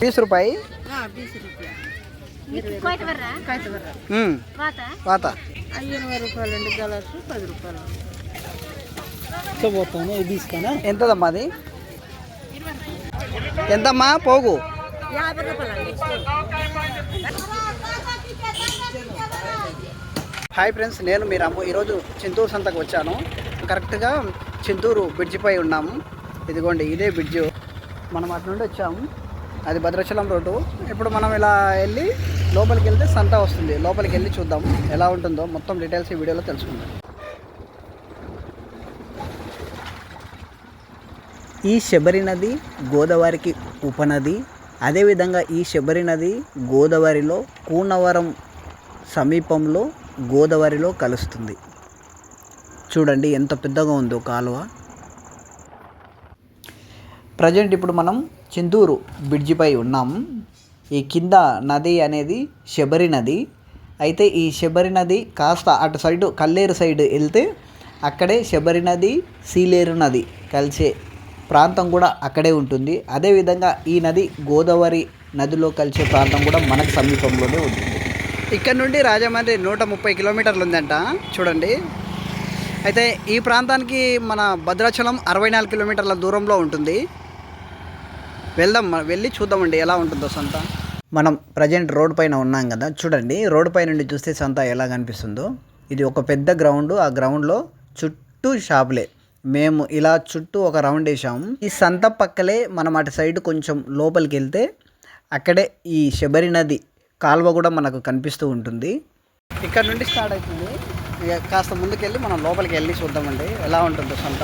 बीस रुपये हाँ बीस रुपया కోయిట వర్రా కాయత బర్ర हम्म వాత వాత ఇరవై రూపాయలు అండి గలర్స్ పది రూపాయలు ఎంతదమ్మా అది ఎంతమ్మా పోగు యాభై రూపాయలు అండి హాయ్ ఫ్రెండ్స్ నేను మీ రాము ఈరోజు చింతూరు సంతకు వచ్చాను కరెక్ట్గా చింతూరు బ్రిడ్జిపై ఉన్నాము ఇదిగోండి ఇదే బ్రిడ్జ్ మనం అటు నుండి వచ్చాము అది భద్రాచలం రోడ్డు. ఇప్పుడు మనం ఇలా వెళ్ళి లోపలికి వెళ్తే సంత వస్తుంది. లోపలికి వెళ్ళి చూద్దాం ఎలా ఉంటుందో. మొత్తం డీటెయిల్స్ ఈ వీడియోలో తెలుసుకుందాం. ఈ శబరి నది గోదావరికి ఉపనది. అదేవిధంగా ఈ శబరి నది గోదావరిలో కూనవరం సమీపంలో గోదావరిలో కలుస్తుంది. చూడండి ఎంత పెద్దగా ఉందో కాలువ. ప్రజెంట్ ఇప్పుడు మనం చింతూరు బ్రిడ్జిపై ఉన్నాం. ఈ కింద నది అనేది శబరి నది. అయితే ఈ శబరి నది కాస్త అటు సైడు కల్లేరు సైడ్ వెళ్తే అక్కడే శబరి నది సీలేరు నది కలిసే ప్రాంతం కూడా అక్కడే ఉంటుంది. అదేవిధంగా ఈ నది గోదావరి నదిలో కలిసే ప్రాంతం కూడా మనకు సమీపంలోనే ఉంటుంది ఇక్కడ నుండి రాజమండ్రి నూట ముప్పై కిలోమీటర్లు ఉందంట. చూడండి. అయితే ఈ ప్రాంతానికి మన భద్రాచలం అరవై నాలుగు కిలోమీటర్ల దూరంలో ఉంటుంది. వెళ్దాం వెళ్ళి చూద్దామండి ఎలా ఉంటుందో సంత. మనం ప్రజెంట్ రోడ్ పైన ఉన్నాం కదా చూడండి రోడ్ పై నుండి చూస్తే సంత ఎలా కనిపిస్తుందో. ఇది ఒక పెద్ద గ్రౌండ్ ఆ గ్రౌండ్లో చుట్టూ షాపులే. మేము ఇలా చుట్టూ ఒక రౌండ్ వేసాము ఈ సంత పక్కలే మనం అటు సైడ్ కొంచెం లోపలికి వెళ్తే అక్కడే ఈ శబరి నది కాలువ కూడా మనకు కనిపిస్తూ ఉంటుంది. ఇక్కడ నుండి స్టార్ట్ అవుతుంది. ఇక కాస్త ముందుకెళ్ళి మనం లోపలికి వెళ్ళి చూద్దామండి ఎలా ఉంటుందో సంత.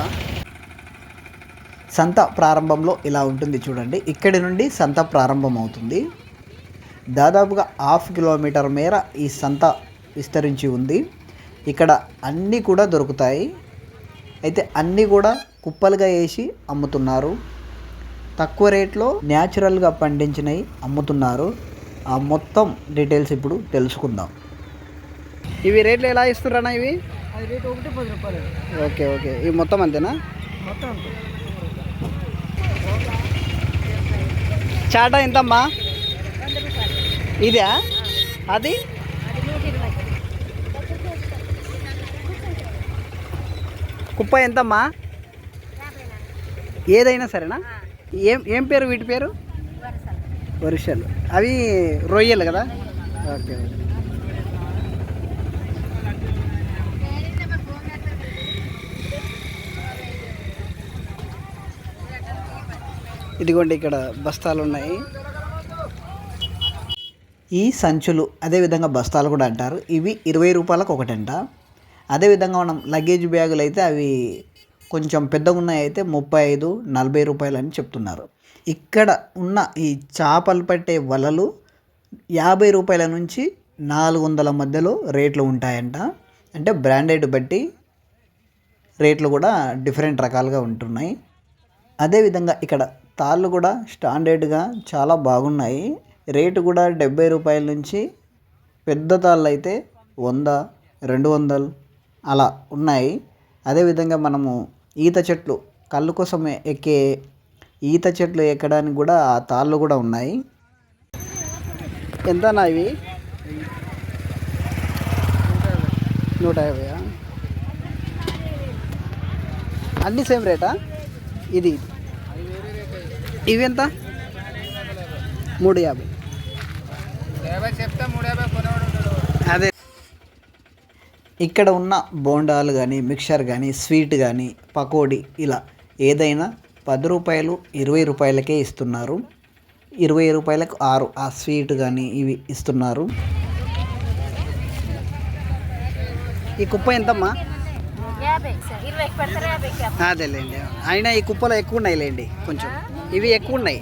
సంత ప్రారంభంలో ఇలా ఉంటుంది చూడండి. ఇక్కడి నుండి సంత ప్రారంభం అవుతుంది దాదాపుగా హాఫ్ కిలోమీటర్ మేర ఈ సంత విస్తరించి ఉంది. ఇక్కడ అన్నీ కూడా దొరుకుతాయి. అయితే అన్నీ కూడా కుప్పలుగా వేసి అమ్ముతున్నారు. తక్కువ రేట్లో న్యాచురల్గా పండించినవి అమ్ముతున్నారు. ఆ మొత్తం డీటెయిల్స్ ఇప్పుడు తెలుసుకుందాం. ఇవి రేట్లు ఎలా ఇస్తున్నారన్నా ఇవి? అది రేటు ఒకటి పది రూపాయలు. Okay okay. ఇవి మొత్తం అంతేనా? మొత్తం అంతే. చాటా ఎంతమ్మా? ఇదే? అది? కుప్ప ఎంతమ్మా? ఏదైనా సరేనా? ఏం ఏం పేరు వీటి పేరు? వరుషాలు అవి రొయ్యలు కదా? Okay okay. ఇదిగోండి ఇక్కడ బస్తాలు ఉన్నాయి ఈ సంచులు అదేవిధంగా బస్తాలు కూడా అంటారు. ఇవి ఇరవై రూపాయలకు ఒకటంట. అదేవిధంగా మనం లగేజ్ బ్యాగులు అయితే అవి కొంచెం పెద్దగా ఉన్నాయి అయితే ముప్పై ఐదు నలభై రూపాయలు అని చెప్తున్నారు. ఇక్కడ ఉన్న ఈ చేపలు పట్టే వలలు యాభై రూపాయల నుంచి నాలుగు వందల మధ్యలో రేట్లు ఉంటాయంట. అంటే బ్రాండెడ్ బట్టి రేట్లు కూడా డిఫరెంట్ రకాలుగా ఉంటున్నాయి. అదేవిధంగా ఇక్కడ తాళ్ళు కూడా స్టాండర్డ్గా చాలా బాగున్నాయి. రేటు కూడా డెబ్బై రూపాయల నుంచి పెద్ద తాళ్ళు అయితే వంద రెండు వందలు అలా ఉన్నాయి. అదేవిధంగా మనము ఈత చెట్లు కళ్ళు కోసం ఎక్కే ఈత చెట్లు ఎక్కడానికి కూడా ఆ తాళ్ళు కూడా ఉన్నాయి. ఎంతనా ఇవి? నూట యాభై అన్నీ సేమ్ రేటా? ఇది. ఇవి ఎంత మూడు యాభై అదే. ఇక్కడ ఉన్న బోండాలు కానీ మిక్చర్ కానీ స్వీట్ కానీ పకోడీ ఇలా ఏదైనా పది రూపాయలు ఇరవై రూపాయలకే ఇస్తున్నారు. ఇరవై రూపాయలకు ఆరు ఆ స్వీట్ కానీ ఇవి ఇస్తున్నారు. ఈ కుప్ప ఎంతమ్మా యాభై సార్ ఇరవైకి పెడతారా యాభైకి అదేలేండి. అయినా ఈ కుప్పలో ఎక్కువ ఉన్నాయి లేండి కొంచెం. ఇవి ఎక్కువ ఉన్నాయి.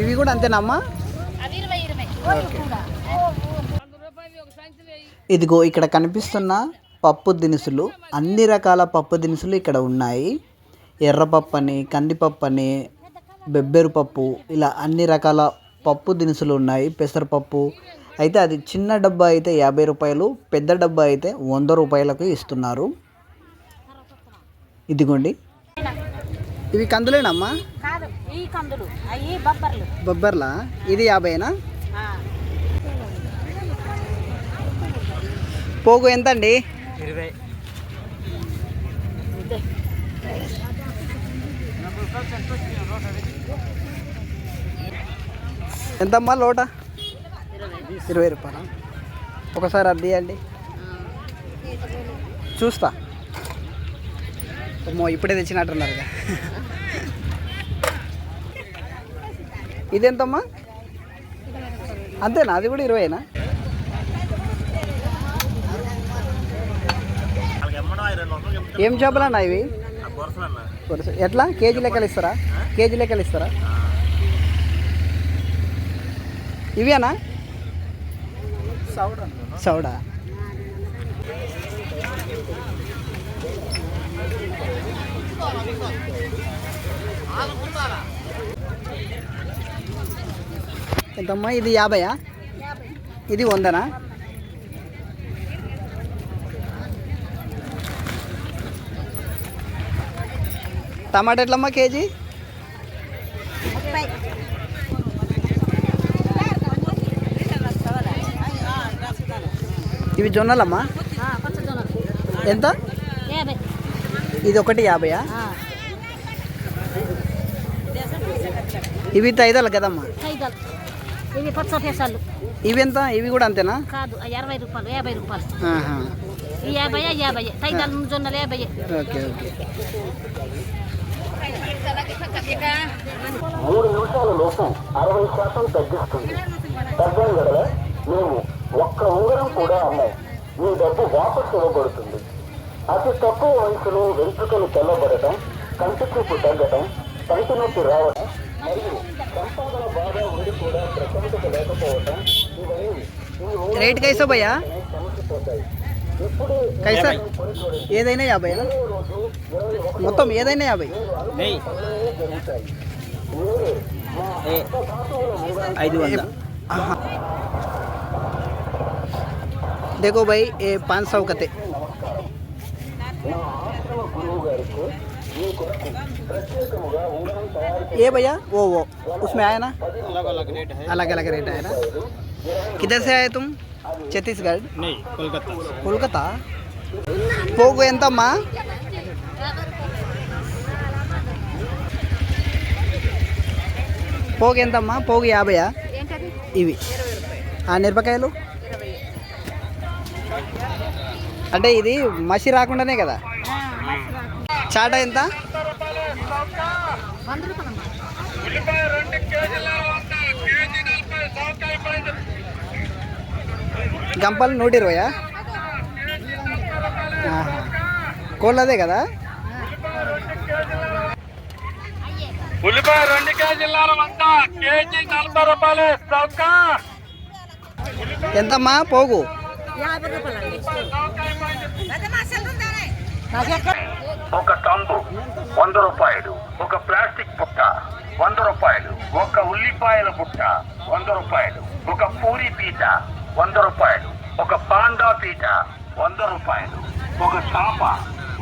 ఇవి కూడా అంతేనమ్మా? ఇదిగో ఇక్కడ కనిపిస్తున్న పప్పు దినుసులు. అన్ని రకాల పప్పు దినుసులు ఇక్కడ ఉన్నాయి. ఎర్రపప్పు అని కందిపప్పు అని బెబ్బెరు పప్పు ఇలా అన్ని రకాల పప్పు దినుసులు ఉన్నాయి పెసరపప్పు. అయితే అది చిన్న డబ్బా అయితే యాభై రూపాయలు పెద్ద డబ్బా అయితే వంద రూపాయలకు ఇస్తున్నారు. ఇదిగోండి. ఇవి కందులేనమ్మా కాదు ఈ కందులు అవి బొబ్బర్లు. బొబ్బర్లా? ఇది యాభైనా? పోగు ఎంత అండి ఇరవై ఎంతమ్మా లోట? ఇరవై రూపాయలు? ఒకసారి అది ఇవ్వండి చూస్తా. అమ్మో ఇప్పుడే తెచ్చినట్టున్నారు ఇక. ఇది ఎంతమ్మా అంతేనా? అది కూడా ఇరవైనా? ఏం చేపలన్నా ఇవి? కొరస. ఎట్లా? కేజీ లెక్కలు ఇస్తారా? కేజీ లెక్కలు ఇస్తారా? ఇవేనా? సౌడా ఎంతమ్మా? ఇది యాభయా? ఇది వందనా? టమాటా ఎట్లమ్మా కేజీ? ఇవి జొన్నలమ్మా? ఎంత? యాభై. ఇది ఒకటి యాభయా? ఇవి ఐదాలు కదమ్మా? ఇవి పచ్చ పెసాలు ఇవి ఎంత? ఇవి కూడా అంతేనా? కాదు అరవై రూపాయలు యాభై రూపాయలు. యాభై యాభై ఐదాలు జొన్నలు యాభై ఓకే ఓకే. మూడు నిమిషాల లోపు అరవై శాతం తగ్గిస్తుంది. తగ్గని వల్ల మేము ఒక్క ఉంగరం కూడా అమ్మాం మీ డబ్బు వాపసు ఇవ్వబడుతుంది. అతి తక్కువ వయసులో వెంట్రుకలు తెల్లబడటం కంటి చూపు తగ్గటం కంటి నొప్పి రావటం మరియు సంపాదన బాగా ఉండి కూడా ప్రశాంతత లేకపోవటం ఇవన్నీ రేట్ కైసో భయ్యా? కైసా? ఏదైనా యాభై మొత్తం ఏదైనా యాభై? ఐదు వందల देखो भाई ये पाँच सौ कते ये भैया वो वो उसमें आया ना अलग अलग रेट है अलग अलग रेट है ना किधर से आए तुम छत्तीसगढ़ नहीं कोलकाता కోల్కతా పోగు ఎంతమ్మా పోగు ఎంతమ్మా పోగు యాభయా ఇవి ఆ మిరపకాయలు అంటే ఇది మసి రాకుండానే కదా? చాట ఎంత? గంపలు నూట ఇరవయా? కోళ్ళదే కదా? ఉల్లిపాయ రెండు కేజీల వంద కేజీ నలభై రూపాయలు చౌక ఎంతమ్మా పోగు? యాభై రూపాయలండి ఒక టంబు వంద రూపాయలు ఒక ప్లాస్టిక్ పుట్ట వంద రూపాయలు ఒక ఉల్లిపాయల పుట్ట వంద రూపాయలు ఒక పూరి పీట వంద రూపాయలు ఒక పాండా పీట వంద రూపాయలు ఒక చాప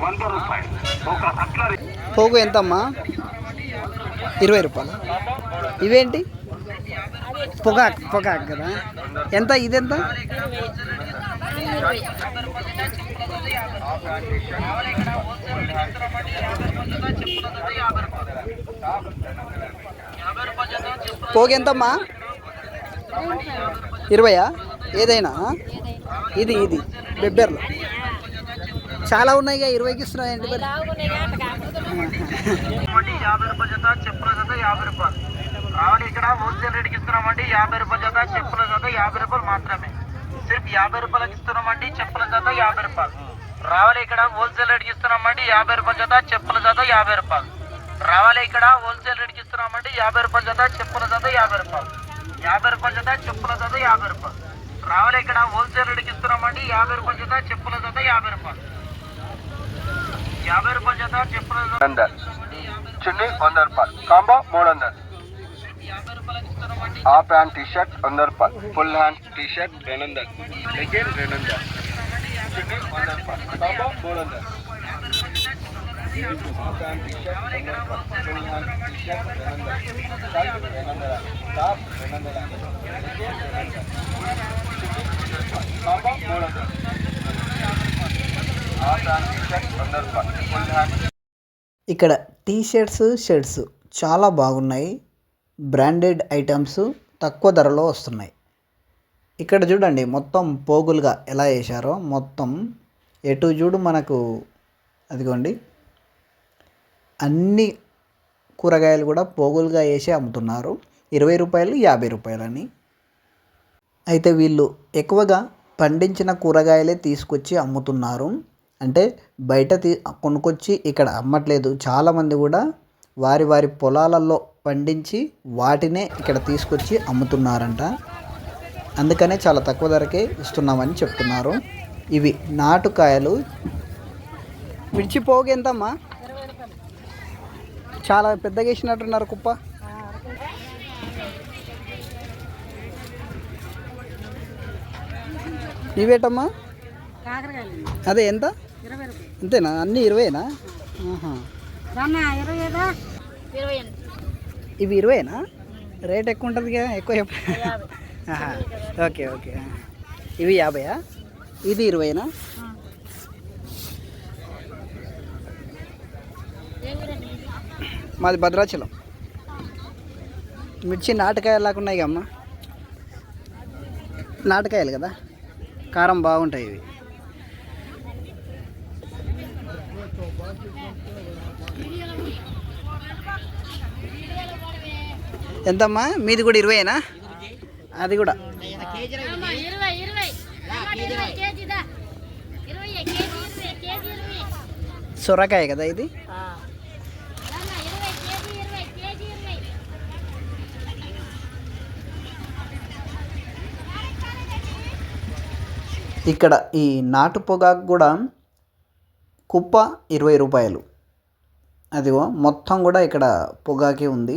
వంద రూపాయలు ఒక అట్లరి పోగు ఎంతమ్మా? ఇరవై రూపాయలు. ఇవేంటి? పొగాక్ పొగాక్ కదా. ఎంత? ఇదెంత? పోగు ఎంతమ్మా ఇరవయా? ఏదైనా? ఇది ఇది. బెబ్బెర్లు. చాలా ఉన్నాయిగా ఇరవైకి ఇస్తున్నాయి ఏంటి మరి? యాభై రూపాయల జత చెప్పుల జత యాభై రూపాయలు రావాలి ఇక్కడ హోల్సేల్ రేట్కి ఇస్తున్నామండి. యాభై రూపాయల జత చెప్పుల జత యాభై రూపాయలు మాత్రమే. సిర్ఫ్ యాభై రూపాయలకి ఇస్తున్నామండి చెప్పుల జత యాభై రూపాయలు. రావాలి ఇక్కడ హోల్సేల్ రేట్కి ఇస్తున్నామండి యాభై రూపాయల జత చెప్పుల జత యాభై రూపాయలు. రావాలి ఇక్కడ హోల్సేల్ రేట్కి ఇస్తున్నామండి యాభై రూపాయల జత చెప్పుల జత యాభై రూపాయలు. యాభై రూపాయల జత చెప్పుల జత యాభై రూపాయలు. రావాలి ఇక్కడ హోల్సేల్ రేట్కి ఇస్తున్నామండి యాభై రూపాయల జత చెప్పుల జత యాభై రూపాయలు. యాభై రూపాయల జత చెప్పుల జత చున్నీ వంద రూపాయలు. కాంబో మూడు వందలు. హాఫ్ హ్యాండ్ టీ షర్ట్ వంద రూపాయలు ఫుల్ హ్యాండ్ టీ షర్ట్ ఇక్కడ టీ షర్ట్స్ షర్ట్స్ చాలా బాగున్నాయి. బ్రాండెడ్ ఐటమ్స్ తక్కువ ధరలో వస్తున్నాయి. ఇక్కడ చూడండి మొత్తం పోగులుగా ఎలా వేశారో మొత్తం ఎటు చూడు మనకు అదిగోండి. అన్ని కూరగాయలు కూడా పోగులుగా వేసి అమ్ముతున్నారు. ఇరవై రూపాయలు యాభై రూపాయలని. అయితే వీళ్ళు ఎక్కువగా పండించిన కూరగాయలే తీసుకొచ్చి అమ్ముతున్నారు. అంటే బయట తీ కొనుక్కొచ్చి ఇక్కడ అమ్మట్లేదు. చాలామంది కూడా వారి వారి పొలాలలో పండించి వాటినే ఇక్కడ తీసుకొచ్చి అమ్ముతున్నారంట. అందుకనే చాలా తక్కువ ధరకే ఇస్తున్నామని చెప్తున్నారు. ఇవి నాటుకాయలు. మిర్చి పోగు ఎంతమ్మా చాలా పెద్దగా వేసినట్టున్నారు కుప్ప. ఇవేటమ్మా? కాకరకాయలు అదే ఎంత? అంతేనా? అన్నీ ఇరవైనా? ఇవి ఇరవైనా? రేట్ ఎక్కువ ఉంటుంది కదా ఎక్కువ. ఓకే ఓకే ఇవి యాభైయా? ఇది ఇరవైనా? మాది భద్రాచలం. మిర్చి నాటకాయలు లాగా ఉన్నాయి అమ్మ. నాటకాయలు కదా? కారం బాగుంటాయి ఇవి. ఎంతమ్మా? మీది కూడా ఇరవైనా అది కూడా. సొరకాయ కదా ఇది? ఇక్కడ ఈ నాటు పొగాకు కూడా కుప్ప ఇరవై రూపాయలు. అదిగో మొత్తం కూడా ఇక్కడ పొగాకే ఉంది.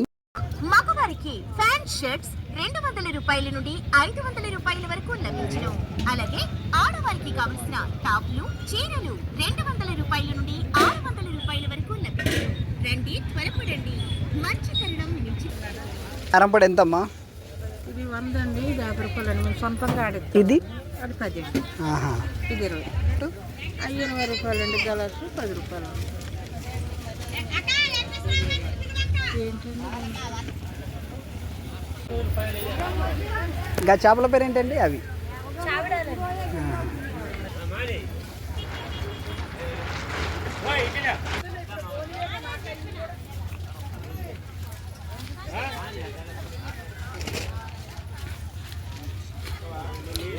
షర్ట్స్ రెండు వందల రూపాయల నుండి ఐదు వందల రూపాయల వరకు లభించును అలాగే ఆడవారికి కావలసిన టాప్లు చీరలు రెండు వందల రూపాయల నుండి ఆరు వందల రూపాయల వరకు లభించును రండి త్వరపడండి మంచి తరుణం మించి అరంపడి ఎంతమ్మా? ఇది వంద అండి యాభై రూపాయలు అండి మేము సొంతంగా ఆడిస్తాం ఇది? అది పది. ఆహా. ఇది ఇరవై. అవి ఎనభై రూపాయలు అండి గలాసు పది రూపాయలు. ఏంటండి? ఇంకా చేపల పేరు ఏంటండి అవి.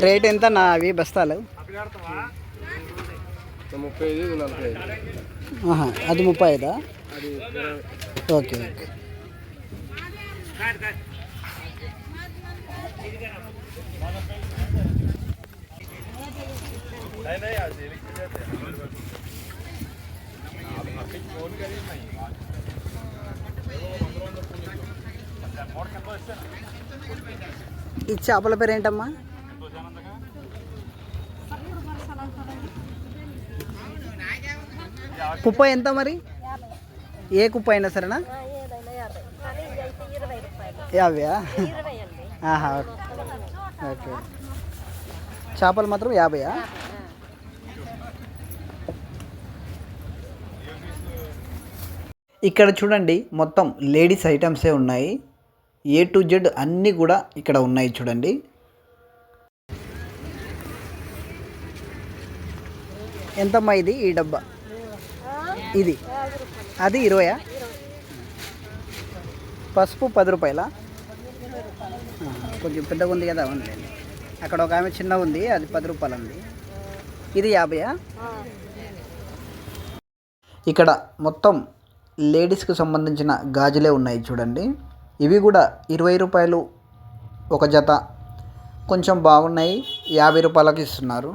రేట్ ఎంత నా అవి బస్తాలు? ముప్పై ఐదు? ఈ చేపల పేరు ఏంటమ్మా కుప్ప ఎంత మరి? ఏ కుప్ప అయినా సరేనా? యాభైయా ఆహా ఓకే. చేపలు మాత్రం యాభైయా ఇక్కడ చూడండి మొత్తం లేడీస్ ఐటమ్సే ఉన్నాయి. ఏ టు జెడ్ అన్నీ కూడా ఇక్కడ ఉన్నాయి చూడండి. ఎంతమ్మా ఇది? ఈ డబ్బా? ఇది. అది ఇరవయా? పసుపు పది రూపాయల? కొంచెం పెద్దగా ఉంది కదా ఉంది. అక్కడ ఒక ఆమె చిన్న ఉంది అది పది రూపాయలు ఉంది. ఇది యాభైయా? ఇక్కడ మొత్తం లేడీస్కి సంబంధించిన గాజులే ఉన్నాయి చూడండి. ఇవి కూడా ఇరవై రూపాయలు ఒక జత. కొంచెం బాగున్నాయి. యాభై రూపాయలకి ఇస్తున్నారు.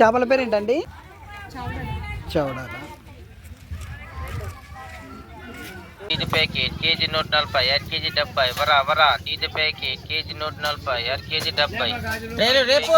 చేపల పేరు ఏంటండి చౌడాలా. ఐదు ప్యాకెట్ కేజీ నూట నలభై అర కేజీ డెబ్బై. వరా వరా ఐదు ప్యాకెట్ కేజీ నూట నలభై అర కేజీ డెబ్బై. రేపు.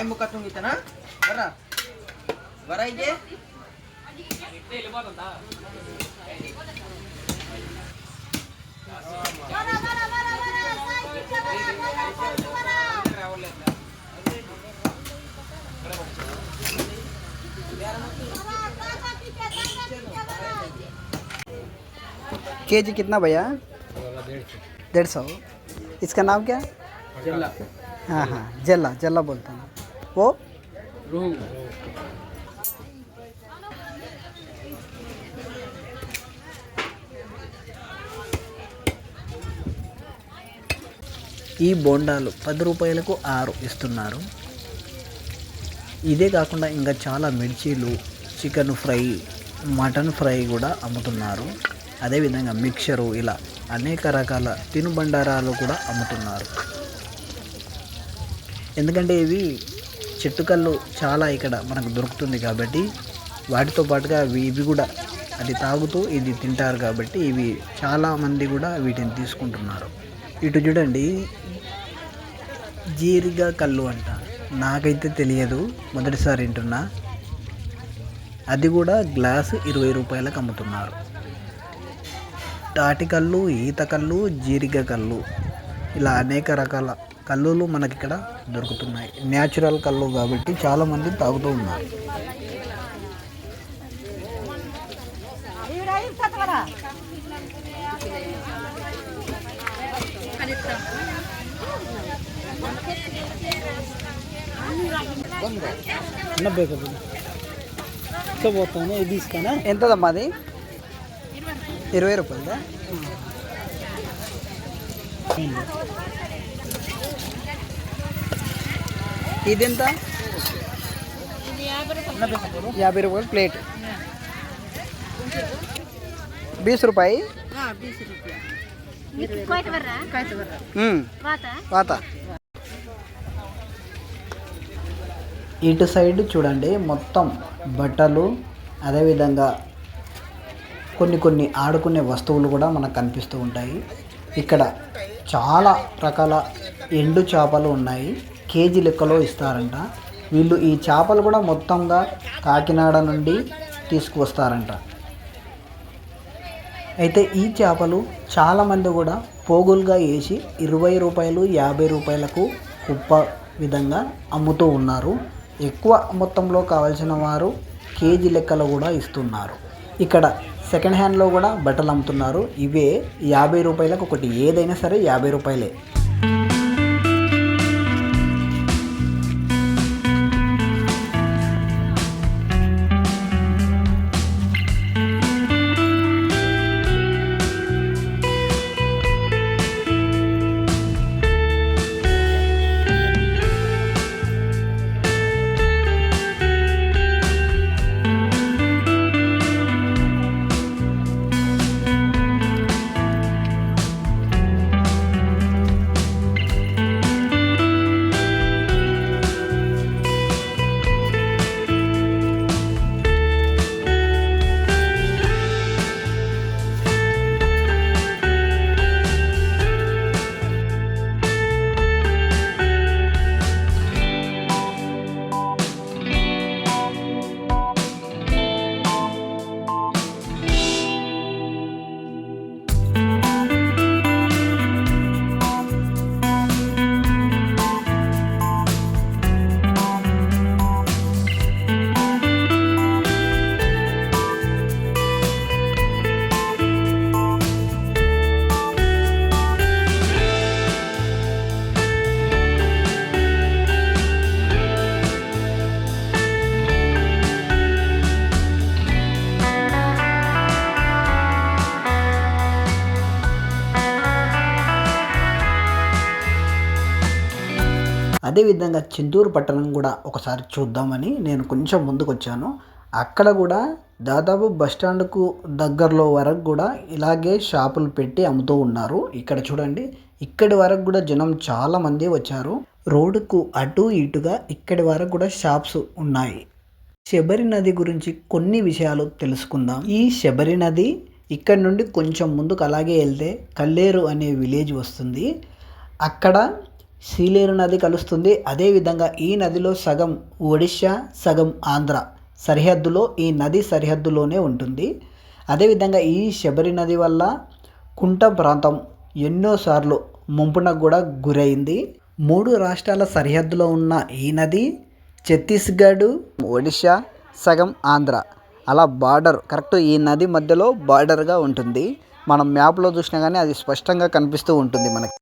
ಬಾಯಿ ಮುಖ ತುಂಬಿತನ? ಬರ ಬರ ಇದೆ के जी कितना भैया? डेढ़ सौ। इसका नाम क्या? जल्ला। हाँ हाँ जल्ला जल्ला बोलता हूँ। वो ఈ బోండాలు పది రూపాయలకు ఆరు ఇస్తున్నారు. ఇదే కాకుండా ఇంకా చాలా మిర్చీలు చికెన్ ఫ్రై మటన్ ఫ్రై కూడా అమ్ముతున్నారు. అదేవిధంగా మిక్చరు ఇలా అనేక రకాల తినుబండారాలు కూడా అమ్ముతున్నారు. ఎందుకంటే ఇవి చెట్టుకల్లు చాలా ఇక్కడ మనకు దొరుకుతుంది కాబట్టి వాటితో పాటుగా ఇవి ఇవి కూడా అది తాగుతూ ఇది తింటారు కాబట్టి ఇవి చాలామంది కూడా వీటిని తీసుకుంటున్నారు. ఇటు చూడండి జీరిగా కళ్ళు అంట. నాకైతే తెలియదు మొదటిసారి వింటున్నా. అది కూడా గ్లాసు ఇరవై రూపాయలకు అమ్ముతున్నారు. తాటికల్లు కళ్ళు ఈత కళ్ళు జీరిగ కళ్ళు ఇలా అనేక రకాల కల్లులు మనకి ఇక్కడ దొరుకుతున్నాయి. న్యాచురల్ కళ్ళు కాబట్టి చాలామంది తాగుతూ ఉన్నారు. తీసుకున్నా ఎంతదమ్మా అది? ఇరవై రూపాయలదా? ఇది ఎంత యాభై రూపాయలు ప్లేట్. బీస్ రూపాయి? వాత. ఇటు సైడ్ చూడండి మొత్తం బట్టలు అదేవిధంగా కొన్ని కొన్ని ఆడుకునే వస్తువులు కూడా మనకు కనిపిస్తూ ఉంటాయి. ఇక్కడ చాలా రకాల ఎండు చేపలు ఉన్నాయి. కేజీ లెక్కలో ఇస్తారంట. వీళ్ళు ఈ చేపలు కూడా మొత్తంగా కాకినాడ నుండి తీసుకువస్తారంట. అయితే ఈ చేపలు చాలామంది కూడా పోగులుగా వేసి ఇరవై రూపాయలు యాభై రూపాయలకు కుప్ప విధంగా అమ్ముతూ ఉన్నారు. ఎక్కువ మొత్తంలో కావాల్సిన వారు కేజీ లెక్కలో కూడా ఇస్తున్నారు. ఇక్కడ సెకండ్ హ్యాండ్లో కూడా బట్టలు అమ్ముతున్నారు. ఇవే యాభై రూపాయలకు ఒకటి. ఏదైనా సరే యాభై రూపాయలే. అదేవిధంగా చింతూరు పట్టణం కూడా ఒకసారి చూద్దామని నేను కొంచెం ముందుకు వచ్చాను అక్కడ కూడా దాదాపు బస్ స్టాండ్కు దగ్గరలో వరకు కూడా ఇలాగే షాపులు పెట్టి అమ్ముతూ ఉన్నారు. ఇక్కడ చూడండి ఇక్కడి వరకు కూడా జనం చాలామంది వచ్చారు. రోడ్డుకు అటు ఇటుగా ఇక్కడి వరకు కూడా షాప్స్ ఉన్నాయి. శబరి నది గురించి కొన్ని విషయాలు తెలుసుకుందాం. ఈ శబరి నది ఇక్కడ నుండి కొంచెం ముందుకు అలాగే వెళ్తే కల్లేరు అనే విలేజ్ వస్తుంది. అక్కడ సీలేరు నది కలుస్తుంది. అదేవిధంగా ఈ నదిలో సగం ఒడిశా సగం ఆంధ్ర సరిహద్దులో ఈ నది సరిహద్దులోనే ఉంటుంది. అదేవిధంగా ఈ శబరి నది వల్ల కుంట ప్రాంతం ఎన్నోసార్లు ముంపునకు కూడా గురైంది. మూడు రాష్ట్రాల సరిహద్దులో ఉన్న ఈ నది ఛత్తీస్గఢ్ ఒడిశా సగం ఆంధ్ర అలా బార్డర్ కరెక్ట్ ఈ నది మధ్యలో బార్డర్గా ఉంటుంది. మనం మ్యాప్లో చూసినా కానీ అది స్పష్టంగా కనిపిస్తూ ఉంటుంది మనకి.